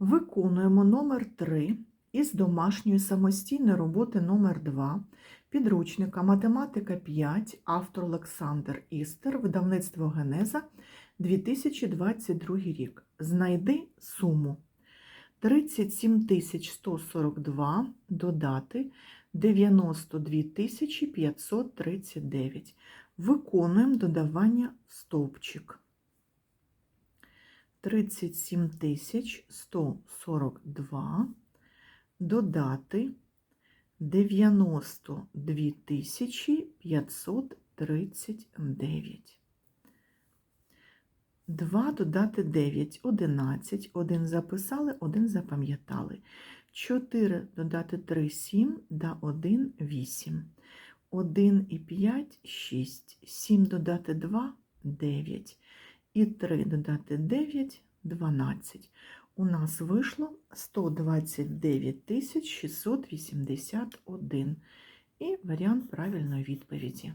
Виконуємо номер 3 із домашньої самостійної роботи номер 2 підручника Математика 5, автор Олександр Істер, видавництво Генеза, 2022 рік. Знайди суму. 37 142 додати 92 539. Виконуємо додавання в стовпчик. 37 142 додати 92 539. 2 додати 9, 11, 1 записали, 1 запам'ятали. 4 додати 3, 7, да 1, 8. 1 і 5, 6. 7 додати 2, 9. І 3 додати 9, 12. У нас вийшло 129 681. І варіант правильної відповіді.